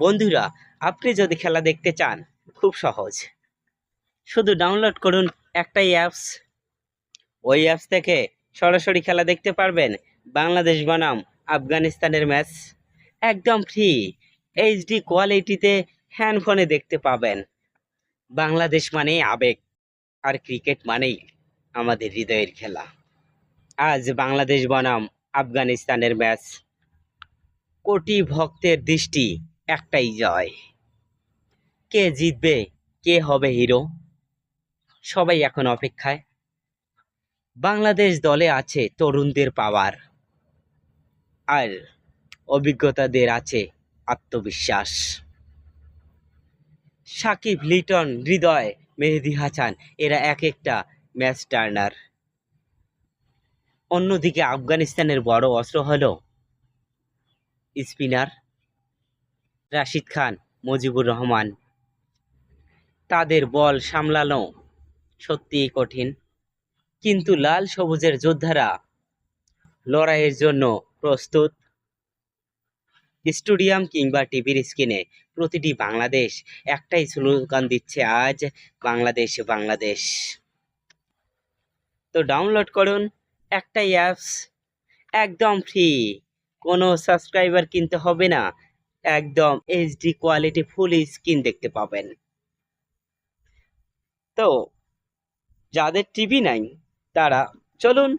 বন্ধুরা, আপনি যদি খেলা দেখতে চান, খুব সহজ। শুধু ডাউনলোড করুন একটাই অ্যাপস ওই অ্যাপস থেকে সরাসরি খেলা দেখতে পারবেন বাংলাদেশ বনাম আফগানিস্তানের ম্যাচ একদম ফ্রি এইচডি কোয়ালিটিতে হ্যান্ডফোনে দেখতে পাবেন। বাংলাদেশ মানেই আবেগ, আর ক্রিকেট মানেই আমাদের হৃদয়ের খেলা। আজ বাংলাদেশ বনাম আফগানিস্তানের ম্যাচ কোটি ভক্তের দৃষ্টি একটাই জয়। কে জিতবে, কে হবে হিরো? সবাই এখন অপেক্ষায়। বাংলাদেশ দলে আছে তরুণদের পাওয়ার। আর অভিজ্ঞতাদের আছে আত্মবিশ্বাস। সাকিব, লিটন, হৃদয়, মেহেদি হাসান, এরা এক একটা ম্যাচ টার্নার। অন্যদিকে আফগানিস্তানের বড় অস্ত্র হল স্পিনার। রাশিদ খান, মুজিবুর রহমান। তাদের বল সামলানো সত্যিই কঠিন। কিন্তু লাল সবুজের যোদ্ধারা লড়াইয়ের জন্য প্রস্তুত। স্টেডিয়াম কিংবা টিভির স্ক্রিনে প্রতিটি বাংলাদেশ একটাই স্লোগান দিচ্ছে, আজ বাংলাদেশ বাংলাদেশ। তো ডাউনলোড করুন একটাই অ্যাপস, একদম ফ্রি। কোনো সাবস্ক্রাইবার কিনতে হবে না। একদম এইচডি কোয়ালিটি ফুল স্ক্রিন দেখতে পাবেন। তো, যাদের টিভি নাই, তারা চলুন,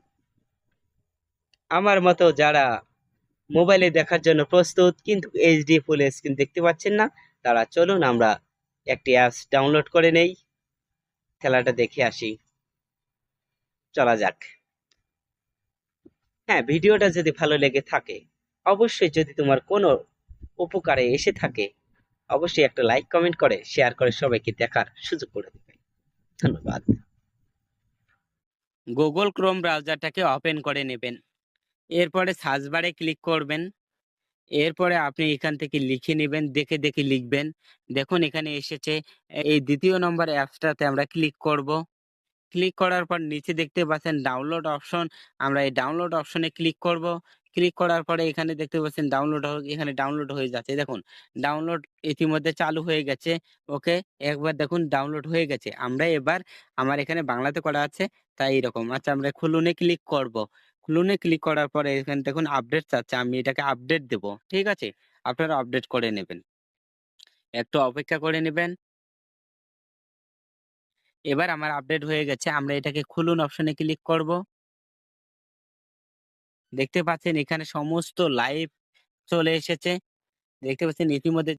আমার মতো যারা মোবাইলে দেখার জন্য প্রস্তুত, কিন্তু এইচডি ফুল স্ক্রিন দেখতে পাচ্ছেন না, তারা চলুন আমরা একটি অ্যাপস ডাউনলোড করে নেই। খেলাটা দেখে আসি। চলা যাক। হ্যাঁ ভিডিওটা যদি ভালো লেগে থাকে, অবশ্যই যদি তোমার কোনো উপকারে এসে থাকে, অবশ্যই একটা লাইক কমেন্ট করে শেয়ার করে সবাইকে দেখার সুযোগ করে দেবে। ধন্যবাদ। গুগল ক্রোম ব্রাউজারটাকে ওপেন করে নেবেন। এরপরে সার্চ বারে ক্লিক করবেন। এরপরে আপনি এখান থেকে লিখে নেবেন, দেখে দেখে লিখবেন। দেখুন, এখানে এসেছে, এই দ্বিতীয় নম্বর অ্যাপসটাতে আমরা ক্লিক করব। ক্লিক করার পর নিচে দেখতে পাচ্ছেন ডাউনলোড অপশন আমরা এই ডাউনলোড অপশনে ক্লিক করব। ক্লিক করার পরে এখানে দেখতে পাচ্ছেন ডাউনলোড এখানে ডাউনলোড হয়ে যাচ্ছে। দেখুন ডাউনলোড ইতিমধ্যে চালু হয়ে গেছে। ওকে, একবার দেখুন ডাউনলোড হয়ে গেছে। আমরা এবার, আমার এখানে বাংলাতে করা আছে, তাই এরকম। আচ্ছা আমরা খুলুনে ক্লিক করব। খুলুনে ক্লিক করার পরে এখানে দেখুন আপডেট চাচ্ছে, আমি এটাকে আপডেট দেব। ঠিক আছে? আপনারা আপডেট করে নেবেন। একটু অপেক্ষা করে নেবেন। এবার আমার আপডেট হয়ে গেছে, আমরা এটাকে খুলুন অপশনে ক্লিক করব। দেখতে পাচ্ছেন এখানে সমস্ত লাইভ চলে এসেছে। দেখতে পাচ্ছেন ইতিমধ্যে